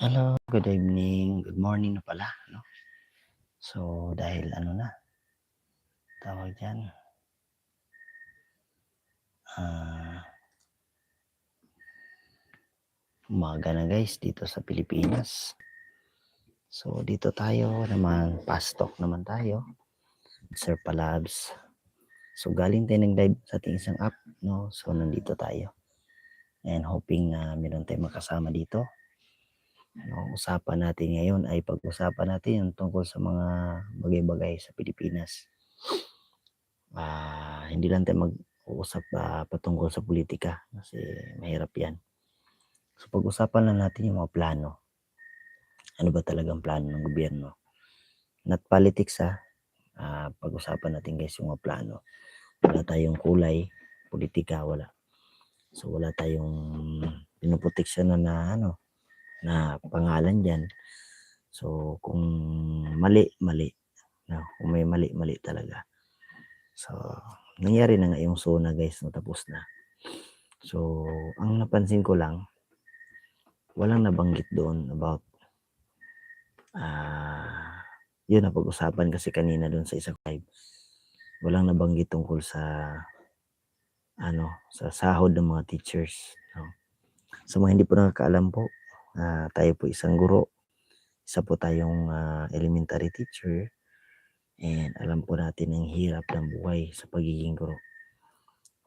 Hello, good evening, good morning na pala, 'no. So, dahil ano na, tawag diyan ah umaga na guys dito sa Pilipinas. So, dito tayo naman, fast talk naman tayo, Sir Palabs. So, galing tayo nag-live sa ating isang app, 'no. So, nandito tayo and hoping na meron tayong makasama dito. Ang usapan natin ngayon ay pag-usapan natin yung tungkol sa mga bagay-bagay sa Pilipinas. Ah, hindi lang tayo mag-uusap, ah, patungkol sa pulitika kasi mahirap 'yan. So, pag-usapan lang natin yung mga plano. Ano ba talagang plano ng gobyerno? Not politics, ah, ah, pag-usapan natin guys yung mga plano. Wala tayong kulay, pulitika, wala. So, wala tayong pinoproteksyonan na ano, na pangalan diyan. So, kung mali, mali, 'no, kung may mali, mali talaga. So, nangyari na nga yung SONA guys 'no, tapos na. So, ang napansin ko lang, walang nabanggit doon about ah, yun napag-usapan kasi kanina dun sa isang live. Walang nabanggit tungkol sa ano, sa sahod ng mga teachers, 'no. Sa mga hindi po nakakaalam po, ah, tayo po isang guro, isa po tayong, ah, elementary teacher and alam po natin ang hirap ng buhay sa pagiging guro.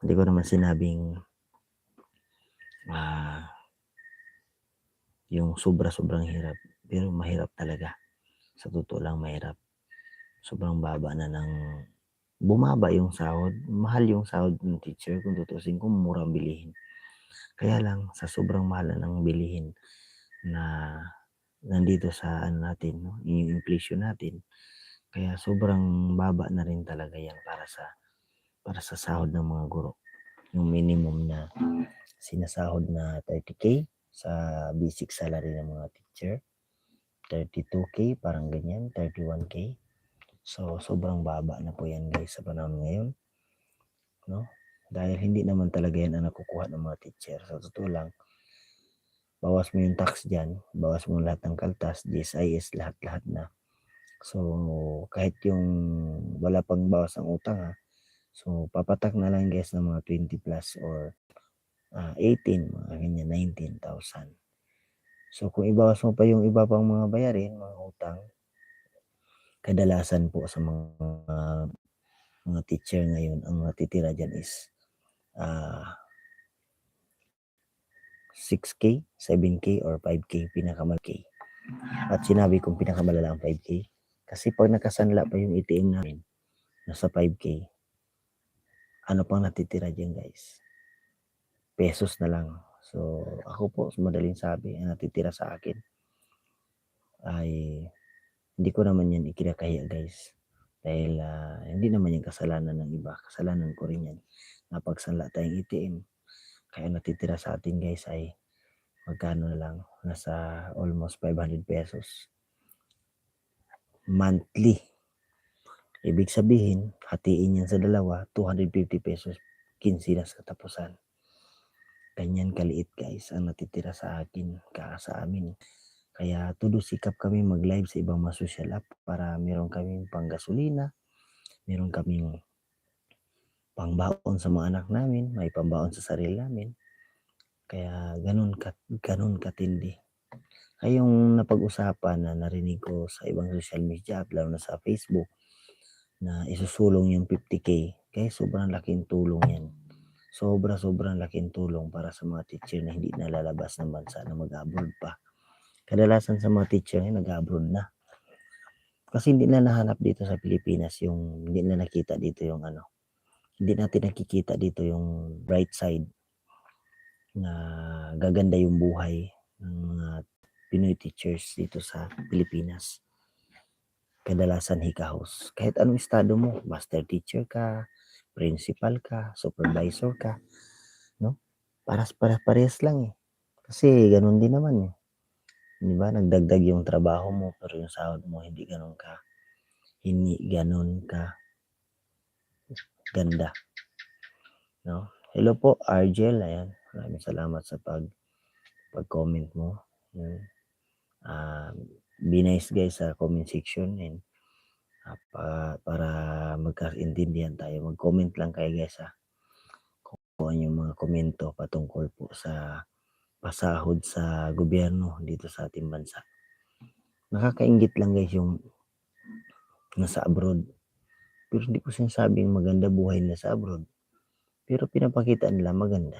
Hindi ko naman sinabing ah yung sobra-sobrang hirap, pero mahirap talaga. Sa totoo lang mahirap. Sobrang baba na ng bumaba yung sahod, mahal yung sahod ng teacher kung tutuusin kung mura ang bilihin. Kaya lang sa sobrang mahal na ng bilihin na nandito sa ano natin 'no, yung inflation natin, kaya sobrang baba na rin talaga 'yan para sa para sa sahod ng mga guro. Yung minimum na sinasahod na 30K sa basic salary ng mga teacher, 32K parang ganyan, 31K. So, sobrang baba na po 'yan guys sa panahon ngayon, 'no. Dahil hindi naman talaga 'yan ang nakukuha ng mga teacher, sa totoo lang. Bawas mo yung tax diyan, bawas mo lahat ng kaltas, GSIS, lahat-lahat na. So, kahit yung wala pang bawas ang utang, ah. So, papatak na lang guys ng mga 20 plus or ah, 18 mga ganyan, 19,000. So, kung ibawas mo pa yung iba pang mga bayarin, mga utang kadalasan po sa mga mga teacher ngayon ang natitira diyan is ah 6K, 7K or 5K, pinakamalaki. At sinabi kong pinakamalala ang 5K kasi 'pag nakasanla pa yung ATM namin, nasa 5K. Ano pang natitira diyan guys? Pesos na lang. So, ako po madaling sabi, ang natitira sa akin ay hindi ko naman 'yan ikinakahiya guys. Dahil, ah, hindi naman 'yan kasalanan ng iba, kasalanan ko rin 'yan. Napagsanla tayong ATM. Kaya natitira sa atin guys ay magkano na lang, nasa almost 500 pesos. Monthly. Ibig sabihin, hatiin 'yan sa dalawa, 250 pesos, kinsenas katapusan. Ganyan kaliit guys ang natitira sa akin, tsaka sa amin. Kaya todo sikap kami mag-live sa ibang mga social app para meron kaming panggasolina, meron kaming pangbaon sa mga anak namin, may pambaon sa sarili namin. Kaya gano'n ka gano'n katindi. Ay yung napag-usapan na narinig ko sa ibang social media app, lalo na sa Facebook, na isusulong yung 50K, guys sobrang laking tulong 'yan. Sobra, sobrang laking tulong para sa mga teacher na hindi nalalabas ng bansa na mag-a-abroad pa. Kadalasan sa mga teacher ngayon nag-a-abroad na. Kasi hindi na nahanap dito sa Pilipinas yung hindi na nakita dito yung ano, hindi natin nakikita dito yung bright side na gaganda yung buhay ng mga Pinoy teachers dito sa Pilipinas. Kadalasan hikahos. Kahit anong estado mo, master teacher ka, principal ka, supervisor ka, 'no? Paras para parehas lang, eh. Kasi gano'n din naman, eh. 'Di ba, nagdagdag yung trabaho mo pero yung sahod mo hindi gano'n ka hindi gano'n ka ganda. 'No? Hello po, Argel, ayan. Maraming salamat sa pag pag-comment mo, hmm. Um, be nice guys sa comment section and ah, pa para magkaintindihan tayo. Mag-comment lang kayo guys, ah. Kung ano yung mga komento patungkol po sa pasahod sa gobyerno dito sa ating bansa. Nakakainggit lang guys yung nasa abroad. Pero hindi ko sinasabing maganda buhay nila sa abroad. Pero pinapakita nila maganda.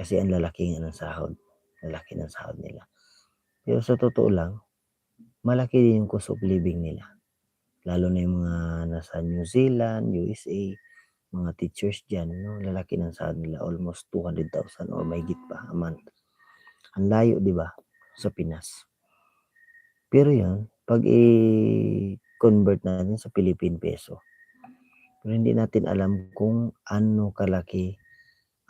Kasi ang lalaki ng sahod. Lalaki ng sahod nila. Pero sa totoo lang, malaki din yung cost of living nila. Lalo na yung mga nasa New Zealand, USA, mga teachers dyan, no? lalaki ng sahod nila, almost 200,000 or mahigit pa a month. Ang layo, di ba, sa Pinas. Pero yan, pag i-convert natin sa Philippine peso, pero hindi natin alam kung ano kalaki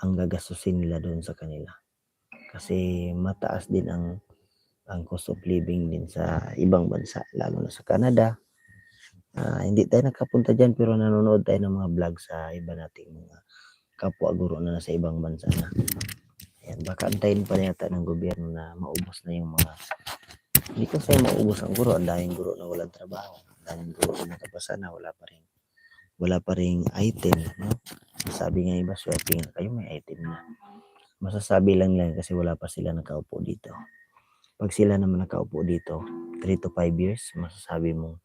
ang gagastusin nila doon sa kanila. Kasi mataas din ang ang cost of living din sa ibang bansa, lalo na sa Canada. Ah, hindi tayo nakapunta dyan pero nanonood tayo ng mga vlog sa iba nating mga kapwa guro na nasa ibang bansa na. Ayan, baka antayin pa yata ng gobyerno na maubos na yung mga hindi ko sa'yo maubos ang guro. Ang daming guro na walang trabaho. Ang daming guro na nakapasa na wala pa rin wala pa ring item, no? Sabi nga iba, swerte nga kayo, may item na. Masasabi lang lang kasi wala pa sila nakaupo dito. Pag sila naman nakaupo dito, 3 to 5 years, masasabi mo,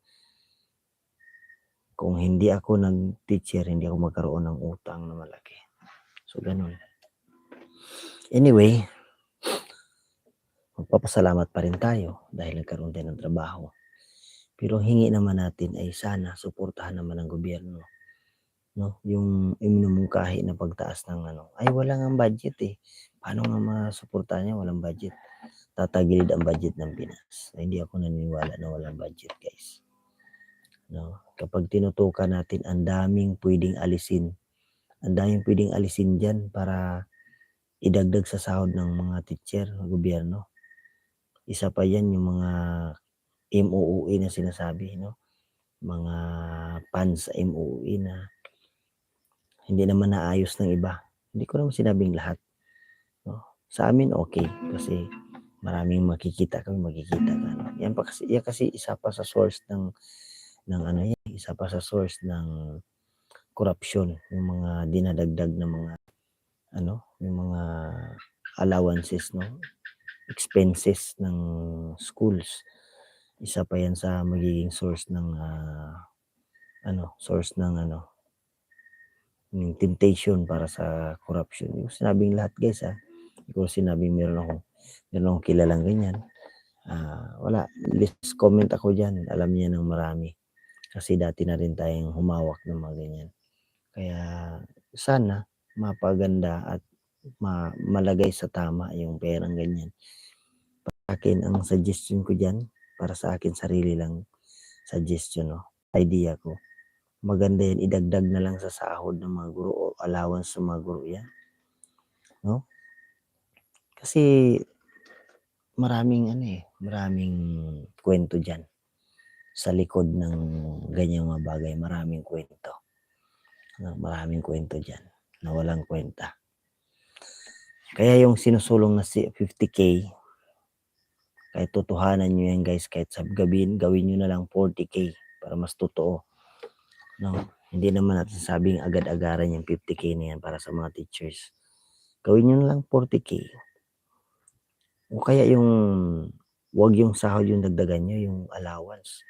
kung hindi ako nag-teacher, hindi ako magkaroon ng utang na malaki. So, ganun. Anyway, magpapasalamat pa rin tayo dahil nagkaroon tayo ng trabaho. Pero hingi naman natin ay sana suportahan naman ng gobyerno. No? Yung iminumungkahi na pagtaas ng ano, ay wala nga budget eh. Paano nga masuportahan niya? Walang budget. Tatagilid ang budget ng Pinas. Ay, hindi ako naniniwala na walang budget guys. No? Kapag tinutukan natin, ang daming pwedeng alisin. Ang daming pwedeng alisin dyan para idagdag sa sahod ng mga teacher, gobyerno. Isa pa yan yung mga MOOE na sinasabi, no? Mga funds sa MOOE na hindi naman naayos ng iba. Hindi ko naman sinabing lahat. No? Sa amin, okay. Kasi maraming makikita kami, makikita ka. No? Yan, pa kasi, yan kasi isa pa sa source ng ng ano yan, isa pa sa source ng corruption, yung mga dinadagdag ng mga ano, yung mga allowances, no? Expenses ng schools. Isa pa yan sa magiging source ng uh, ano, source ng ano, yung temptation para sa corruption. Yung sinabing lahat guys ha. Hindi ko sinabing meron akong meron akong kilalang ganyan. Uh, wala. List comment ako dyan. Alam niya ng marami. Kasi dati na rin tayong humawak ng mga ganyan. Kaya sana mapaganda at ma malagay sa tama yung perang ganyan. Para akin, ang suggestion ko dyan, para sa akin sarili lang suggestion, no? idea ko. Maganda yan, idagdag na lang sa sahod ng mga guro o allowance sa mga guro yan. No? Kasi maraming ano eh, maraming kwento dyan sa likod ng ganyang mga bagay, maraming kwento. Maraming kwento dyan na walang kwenta. Kaya yung sinusulong na si 50k, kahit totohanan nyo yan guys, kahit sa gawin, gawin nyo na lang 40k para mas totoo. No? Hindi naman natin sabing agad-agaran yung 50k na yan para sa mga teachers. Gawin nyo na lang 40k. O kaya yung, wag yung sahod yung dagdagan nyo, yung allowance.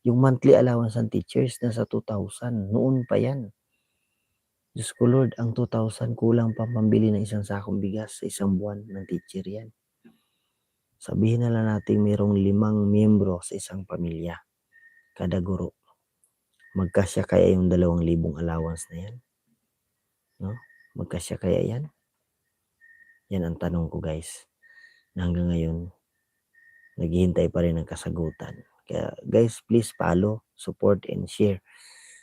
Yung monthly allowance ng teachers nasa 2,000. Noon pa yan. Diyos ko Lord, ang 2,000 kulang pa pambili ng isang sakong bigas sa isang buwan ng teacher yan. Sabihin na lang natin mayroong limang miyembro sa isang pamilya. Kada guro. Magkasya kaya yung dalawang libong allowance na yan? No? Magkasya kaya yan? Yan ang tanong ko guys. Na hanggang ngayon, naghihintay pa rin ng kasagutan. Kaya guys, please follow, support, and share.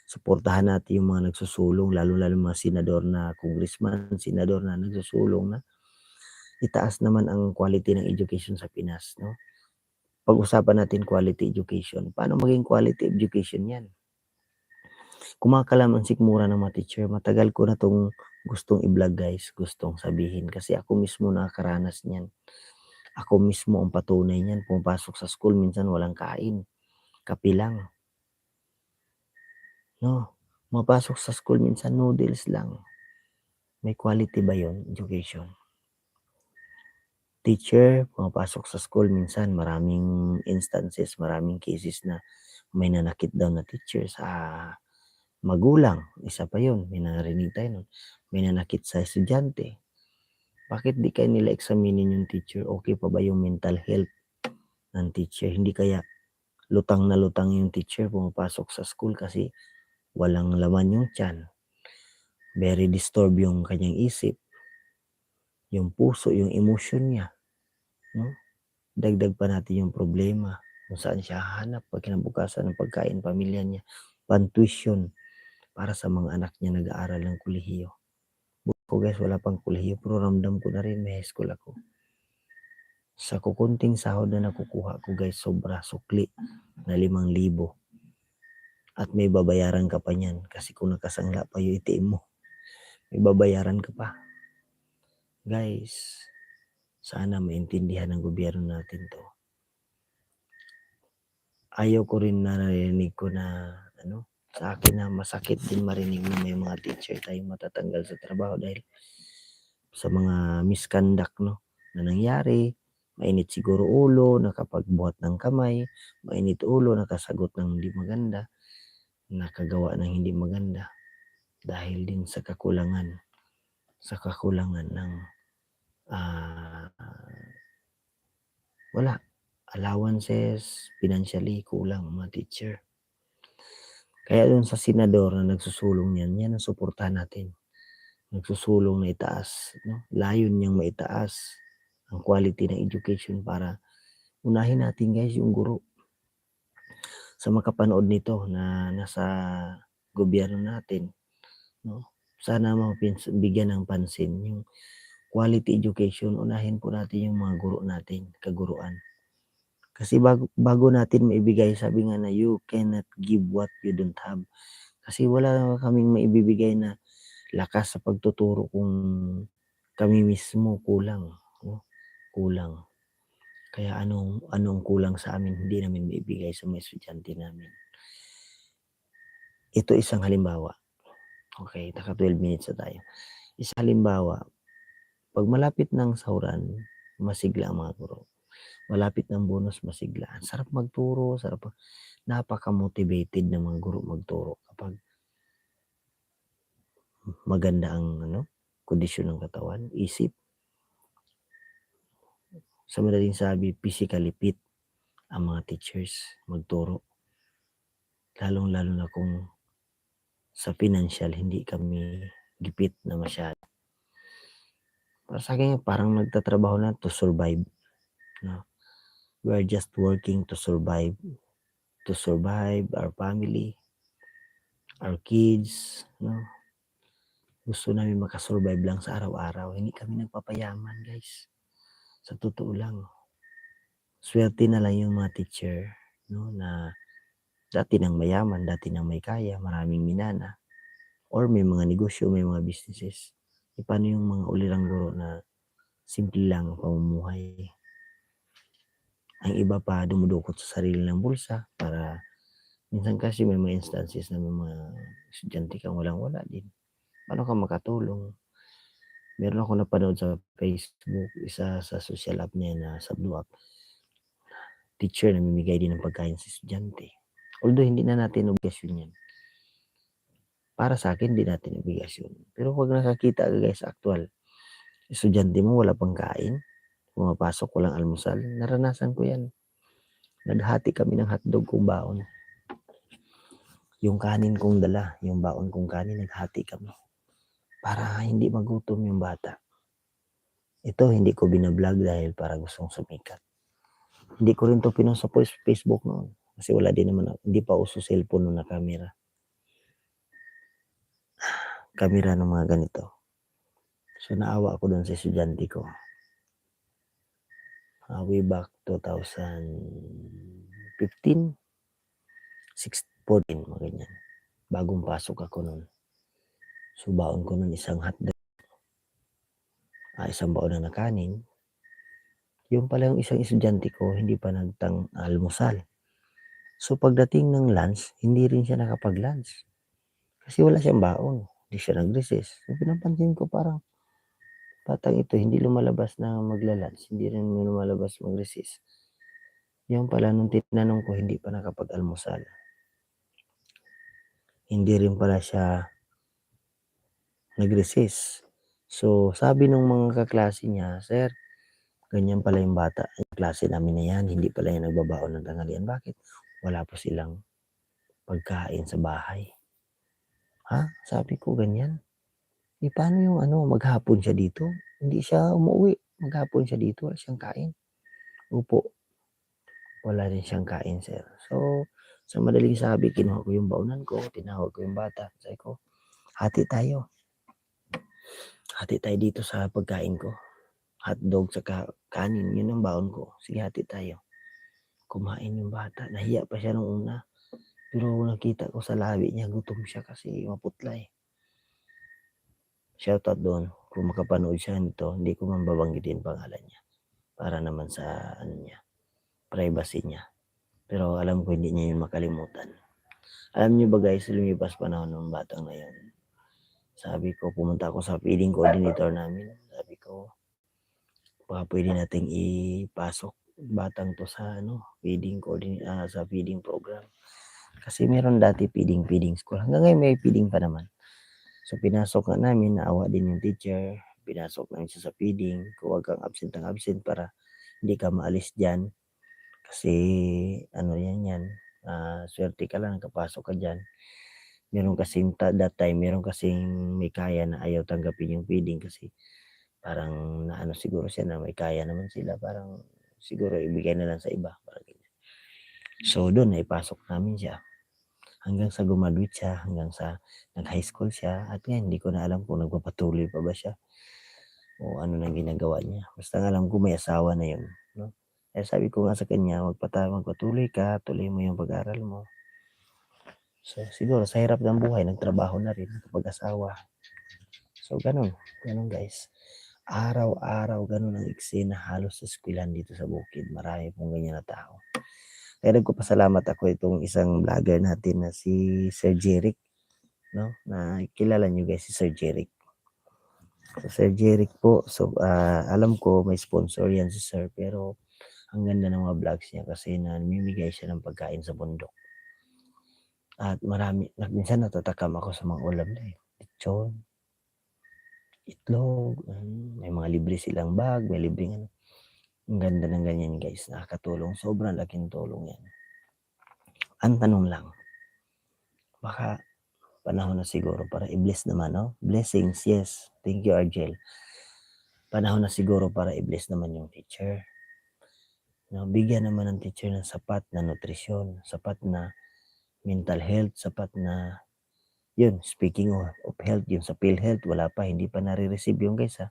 Suportahan natin yung mga nagsusulong, lalo-lalo mga senador na, congressman, senador na nagsusulong na itaas naman ang quality ng education sa Pinas, no? Pag-usapan natin quality education. Paano maging quality education yan? Kumakalam ang sikmura ng mga teacher. Matagal ko na tong gustong i-vlog guys, gustong sabihin. Kasi ako mismo nakakaranas niyan. Ako mismo ang patunay niyan, pumapasok sa school minsan walang kain, kape lang. No, pumapasok sa school minsan noodles lang. May quality ba yun, education? Teacher, pumapasok sa school minsan maraming instances, maraming cases na may nanakit daw na teacher sa magulang. Isa pa yun, may narinig tayo nun. May nanakit sa estudyante. Bakit di kaya nila examinin yung teacher? Okay pa ba yung mental health ng teacher? Hindi kaya lutang na lutang yung teacher pumapasok sa school kasi walang laman yung tiyan. Very disturb yung kanyang isip, yung puso, yung emotion niya. No? Dagdag pa natin yung problema kung saan siya hahanap pag kinabukasan ng pagkain pamilya niya, pantuition para sa mga anak niya nag-aaral ng kolehiyo. Ko guys, wala pang kolehiyo pero ramdam ko na rin may school ako. Sa kukunting sahod na nakukuha ko guys, sobra sukli na limang libo. At may babayaran ka pa niyan kasi kung nakasangla pa yung ATM mo, may babayaran ka pa. Guys, sana maintindihan ng gobyerno natin to. Ayaw ko rin na narinig ko na ano, sa akin na masakit din marinig na may mga teacher tayong matatanggal sa trabaho dahil sa mga misconduct no na nangyari. Mainit siguro ulo nakapagbuhat ng kamay. Mainit ulo nakasagot ng hindi maganda. Nakagawa ng hindi maganda. Dahil din sa kakulangan sa kakulangan ng ah, wala allowances financially kulang ang mga teacher kaya doon sa senador na nagsusulong niyan, yan ang suportahan natin. Nagsusulong na itaas, no? Layon niyang maitaas ang quality ng education para unahin natin guys yung guro. Sa makapanood nito na nasa gobyerno natin, no? Sana bigyan ng pansin yung quality education, unahin po natin yung mga guro natin, kaguruan. Kasi bago, bago natin maibigay, sabi nga na you cannot give what you don't have. Kasi wala kaming maibibigay na lakas sa pagtuturo kung kami mismo kulang. No? Kulang. Kaya anong, anong kulang sa amin, hindi namin maibigay sa mga estudyante namin. Ito isang halimbawa. Okay, naka 12 minutes na tayo. Isang halimbawa, pag malapit ng sahuran, masigla ang mga guro malapit ng bonus masigla. Ang sarap magturo, sarap napaka-motivated ng mga guro magturo kapag maganda ang ano, kondisyon ng katawan, isip. Sa madaling sabi, physically fit ang mga teachers magturo. Lalong-lalo na kung sa financial hindi kami gipit na masyado. Para sa akin, parang nagtatrabaho na to survive. No? We are just working to survive, to survive our family, our kids, no? Gusto namin makasurvive lang sa araw-araw. Hindi kami nagpapayaman, guys. Sa totoo lang. Swerte na lang yung mga teacher, no, na dati nang mayaman, dati nang may kaya, maraming minana, or may mga negosyo, may mga businesses. E paano yung mga ulirang guro na simple lang ang pamumuhay? Ang iba pa dumudukot sa sarili ng bulsa para minsan kasi may mga instances na may mga estudyante kang walang-wala din. Paano ka makatulong? Meron ako napanood sa Facebook, isa sa social app niya na sa. Teacher na namimigay din ng pagkain sa estudyante. Although hindi na natin obligasyon yan. Para sa akin, hindi natin obligasyon. Pero pag nakakita ka guys, actual, estudyante mo wala pang kain, pumapasok, walang almusal. Naranasan ko yan. Naghati kami ng hotdog kong baon. Yung kanin kong dala, yung baon kong kanin, naghati kami. Para hindi magutom yung bata. Ito, hindi ko binablog dahil para gustong sumikat. Hindi ko rin to pinost sa Facebook noon. Kasi wala din naman, hindi pa uso cellphone na camera. Camera ng mga ganito. So, naawa ako doon sa estudyante ko uh, way back 2015, 6, 14, mga ganyan. Bagong pasok ako noon. So, baon ko noon isang hotdog, uh, isang baon na kanin, Yun pala yung isang estudyante ko hindi pa nagtang-almusal. So, pagdating ng lunch, hindi rin siya nakapag-lunch. Kasi wala siyang baon, hindi siya nag-recess. So, pinapansin ko parang batang ito hindi lumalabas na magla-lunch, hindi rin lumalabas mag-recess. Yun pala nung tinanong ko hindi pa nakapag-almusal. Hindi rin pala siya nag-recess. So, sabi nung mga kaklase niya, "Sir, ganyan pala yung bata, yung klase namin na yan, hindi pala yan nagbabaon ng tanghalian." Bakit? Wala po silang pagkain sa bahay. Ha? Sabi ko, ganyan? Eh, paano yung ano, maghapon siya dito? Hindi siya umuwi, maghapon siya dito, wala siyang kain. Opo. Wala rin siyang kain, sir. So, sa madaling sabi, kinuha ko yung baonan ko, tinawag ko yung bata. Sabi ko, hati tayo. Hati tayo dito sa pagkain ko. Hotdog saka kanin, yun ang baon ko. Sige, hati tayo. Kumain yung bata. Nahiya pa siya nung una. Pero nakita ko sa labi niya, gutom siya kasi maputla eh. Shoutout doon. Kung makapanood siya nito, hindi ko man babanggitin pangalan niya. Para naman sa ano niya, privacy niya. Pero alam ko hindi niya yun makalimutan. Alam niyo ba guys, lumipas panahon ng batang na yun. Sabi ko, pumunta ako sa feeding coordinator namin. Sabi ko, baka pwede nating ipasok batang to sa ano, feeding coordinator, ah, sa feeding program. Kasi meron dati feeding feeding school. Hanggang ngayon may feeding pa naman. So pinasok nga namin, naawa din yung teacher. Pinasok namin siya sa feeding. Kung wag kang absent ng absent para hindi ka maalis dyan. Kasi ano yan yan, ah, swerte ka lang nakapasok ka dyan. Meron kasing that time, meron kasing may kaya na ayaw tanggapin yung feeding kasi parang naano siguro siya na may kaya naman sila. Parang siguro ibigay na lang sa iba. Parang. So doon, naipasok namin siya. Hanggang sa gumaduate siya, hanggang sa nag-high school siya. At ngayon, hindi ko na alam kung nagpapatuloy pa ba siya o ano nang ginagawa niya. Basta alam ko may asawa na yun. No? Kaya sabi ko nga sa kanya, magpata magpatuloy ka, tuloy mo yung pag-aaral mo. So, siguro sa hirap ng buhay, nagtrabaho na rin, nakapag-asawa. So, ganun. Ganun guys. Araw-araw, ganun ang eksena halos sa eskwelahan dito sa bukid. Marami pong ganyan na tao. Kaya nagpapasalamat ako itong isang vlogger natin na si Sir Jeric. No? Na kilala nyo guys si Sir Jeric. So, Sir Jeric po, so ah, alam ko may sponsor yan si Sir pero ang ganda ng mga vlogs niya kasi namimigay siya ng pagkain sa bundok. At marami, na, minsan natatakam ako sa mga ulam na eh. Itlog, mm, may mga libre silang bag, may libreng ano. Ang ganda ng ganyan guys, nakakatulong. Sobrang laking tulong yan. Ang tanong lang, baka panahon na siguro para i-bless naman, no? Blessings, yes. Thank you, Argel. Panahon na siguro para i-bless naman yung teacher. No, bigyan naman ng teacher ng sapat na nutrisyon, sapat na mental health, sapat na yun, speaking of, of health, yung sa PhilHealth, wala pa, hindi pa nare-receive yung guys ha.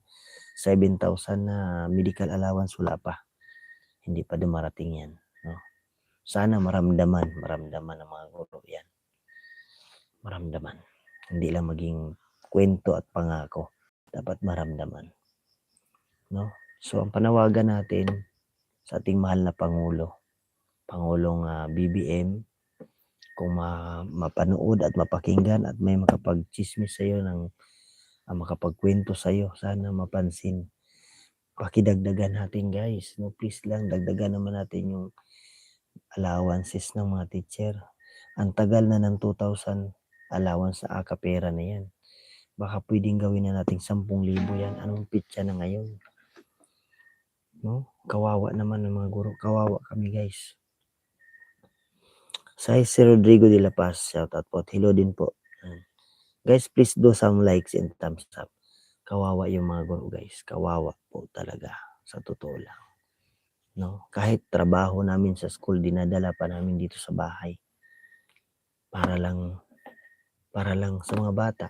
7,000 na medical allowance, wala pa. Hindi pa dumarating yan. No? Sana maramdaman, maramdaman ng mga guro yan. Maramdaman. Hindi lang maging kwento at pangako. Dapat maramdaman. No? So, ang panawagan natin sa ating mahal na Pangulo, Pangulong ah, BBM, kung ma- mapanood at mapakinggan at may makapag-chismis sa'yo ng uh, makapagkwento sa'yo, sana mapansin. Pakidagdagan natin guys. No, please lang, dagdagan naman natin yung allowances ng mga teacher. Ang tagal na ng 2,000 allowance sa akapera na yan. Baka pwedeng gawin na natin 10,000 yan. Anong pitsa na ngayon? No? Kawawa naman ng mga guro. Kawawa kami guys. Sa si Rodrigo de la Paz, shout out po. Hello din po. Guys, please do some likes and thumbs up. Kawawa yung mga guro guys. Kawawa po talaga. Sa totoo lang. No? Kahit trabaho namin sa school, dinadala pa namin dito sa bahay. Para lang, para lang sa mga bata.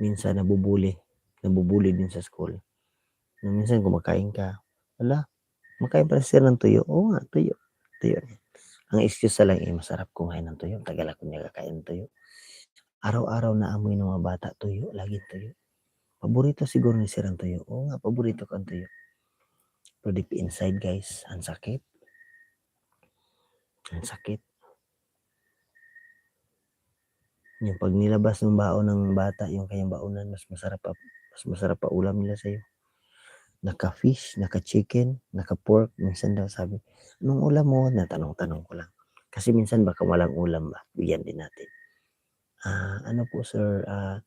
Minsan nabubuli. Nabubuli din sa school. Na minsan kumakain ka, wala, Makain pala sir ng tuyo. Oo nga, tuyo. Tuyo. Ang excuse na lang, eh, masarap kumain ng tuyo. Tagal ako niya kakain tuyo. Araw-araw na amoy ng mga bata, tuyo. Laging tuyo. Paborito siguro ni sir ang tuyo. Oo nga, paborito ko ang tuyo. Pero deep inside guys, ang sakit. Ang sakit. Yung 'pag nilabas ng baon ng bata yung kanyang baonan mas masarap pa mas masarap pa ulam nila sa'yo. Naka-fish, naka-chicken, naka-pork, minsan daw sabi, "Anong ulam mo?" Tinatanong-tanong ko lang. Kasi minsan baka walang ulam ba, bigyan din natin. "Ah, ano po sir, ah,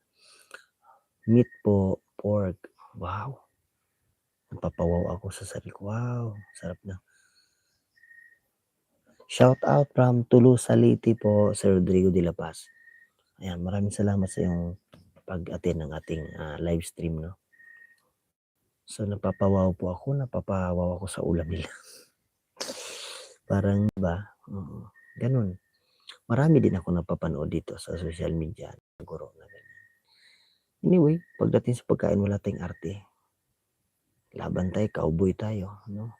meat po, pork." Wow! Napapawaw ako sa sarili ko, wow, sarap na. Shout out from Toulouse, Salite po, Sir Rodrigo de la Paz. Ayan, maraming salamat sa iyong pag-attend ng ating, ah, live stream 'no. So, napapawaw po ako, napapawaw ako sa ulam nila. Parang ba, oo, gano'n. Marami din akong napapanood dito sa social media, guro na ganyan. Anyway, pagdating sa pagkain wala tayong arte. Laban tayo, cowboy tayo 'no.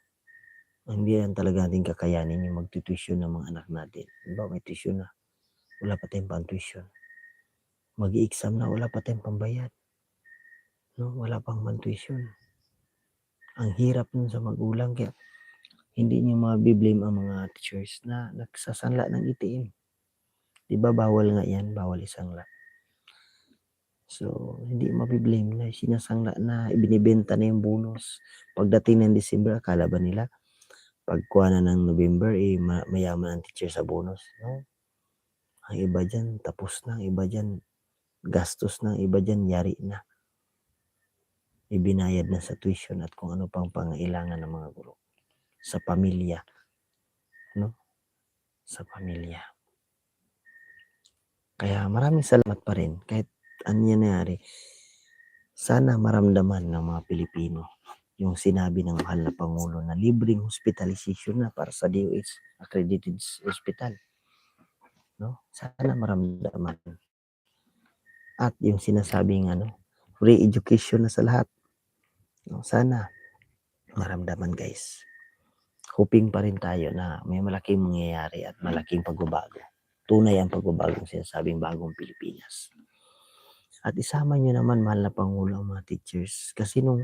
Hindi yan talaga natin kakayanin yung magtu-tuition ng mga anak natin. Halimbawa may tuition na, wala pa tayong pang-tuition. Mag-e-exam na, wala pa tayong pambayad. 'No, wala pang man-tuition. Ang hirap nun sa magulang kaya hindi niyo mabi-blame ang mga teachers na nagsasanla ng ATM. 'Di ba bawal nga yan, bawal isanla. So, hindi mabi-blame na sinasangla na, ibinebenta na yung bonus. Pagdating ng December akala ba nila pagkuha na ng November, eh, ma mayaman ang teacher sa bonus, 'no. Ang iba diyan tapos na, ang iba diyan gastos na, ang iba diyan yari na. Ibinayad na sa tuition at kung ano pang pangailangan ng mga guro. Sa pamilya. 'No, sa pamilya. Kaya maraming salamat pa rin kahit ano nangyari. Sana maramdaman ng mga Pilipino yung sinabi ng mahal na pangulo na libreng hospitalization na para sa DOH accredited hospital. 'No, sana maramdaman. At yung sinasabing ano, free education na sa lahat. 'No, sana maramdaman guys. Hoping pa rin tayo na may malaking mangyayari at malaking pagbabago. Tunay ang pagbabagong sinasabing bagong Pilipinas. At isama niyo naman mahal na pangulo ang mga teachers kasi nung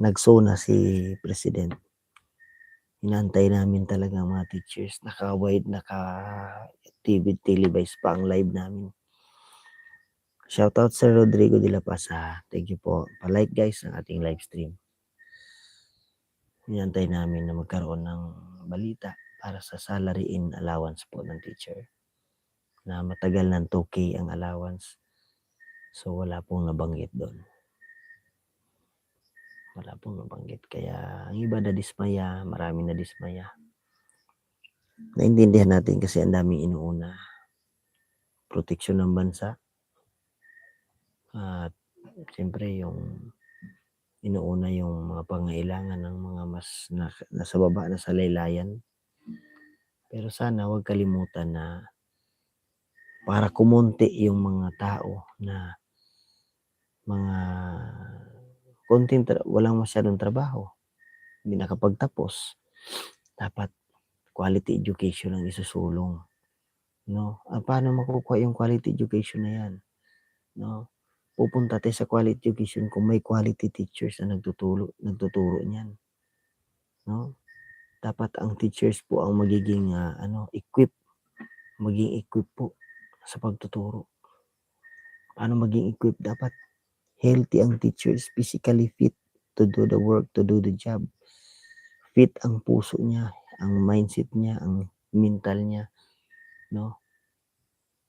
nag-SONA si president, inaantay namin talaga mga teachers, naka-wide, naka-TV televised pa ang live namin. Shoutout Sir Rodrigo de la Paz, ah, thank you po. Pa-like guys ang ating live stream. Inaantay namin na magkaroon ng balita para sa salary in allowance po ng teacher. Na matagal ng 2K ang allowance. So, wala pong nabanggit dun. Wala pong nabanggit kaya ang iba nadismaya, maraming nadismaya. Naintindihan natin kasi ang daming inuuna. Proteksyon ng bansa. At siyempre yung inuuna yung mga pangangailangan ng mga mas na nasa baba na sa laylayan. Pero sana huwag kalimutan na para kumonti yung mga tao na mga konting walang masyadong trabaho, hindi nakapagtapos, dapat quality education ang isusulong, 'no. Ah, paano makukuha yung quality education na yan, 'no? Pupunta tayo sa quality education kung may quality teachers na nagtuturo nagtuturo niyan. 'No, dapat ang teachers po ang magiging, ah, ano, equip, maging equip po sa pagtuturo. Paano maging equip? Dapat healthy ang teachers, physically fit to do the work, to do the job. Fit ang puso niya, ang mindset niya, ang mental niya, 'no.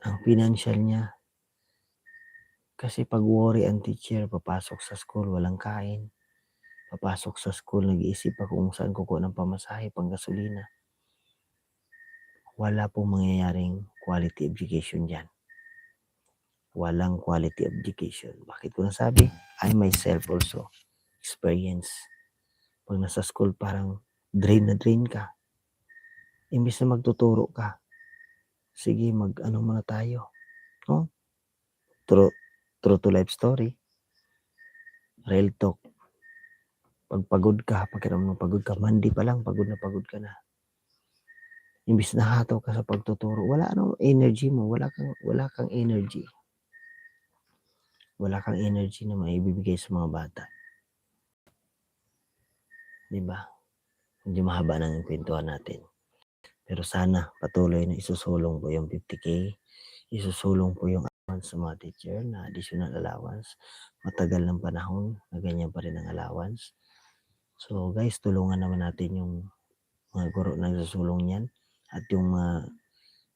Ang financial niya. Kasi 'pag worry ang teacher papasok sa school walang kain, papasok sa school nag-iisip pa kung saan kukuha ng pamasahe, panggasolina. Wala pong mangyayaring quality education diyan. Walang quality education. Bakit ko nasabi? I myself also experience. 'Pag nasa school parang drain na drain ka. Imbes na magtuturo ka, sige mag-ano muna tayo, 'no. True true to life story. Real talk. 'Pag pagod ka, pakiramdam pagod ka, Monday pa lang pagod na pagod ka na. Imbes na hataw ka sa pagtuturo, wala ng energy mo, wala kang wala kang energy. wala kang energy na maibibigay sa mga bata. 'Di ba? Medyo mahaba na yung kwentuhan natin. Pero sana patuloy na isusulong po yung 50K, isusulong po yung allowance sa mga teacher na additional allowance. Matagal ng panahon na ganyan pa rin ang allowance. So guys, tulungan naman natin yung mga guro na nagsusulong niyan at yung mga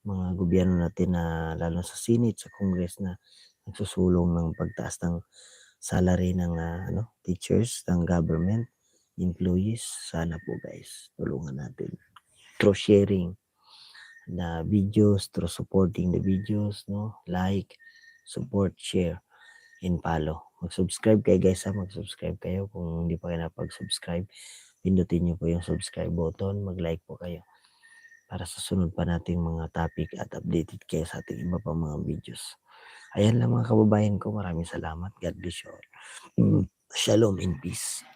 mga gobyerno natin na lalo sa Senate, sa Congress na nagsusulong ng pagtaas ng salary ng ah, ano, teachers, ng government, employees. Sana po guys, tulungan natin through sharing the videos, through supporting the videos, no? Like, support, share, and follow. Mag-subscribe kayo guys ha, mag-subscribe kayo kung hindi pa kayo napag-subscribe. Pindutin niyo po yung subscribe button, mag-like po kayo para sa sunod pa nating mga topic at updated kayo sa ating iba pa mga videos. Ayan lang mga kababayan ko, maraming salamat. God bless you all. Mm, Shalom and peace.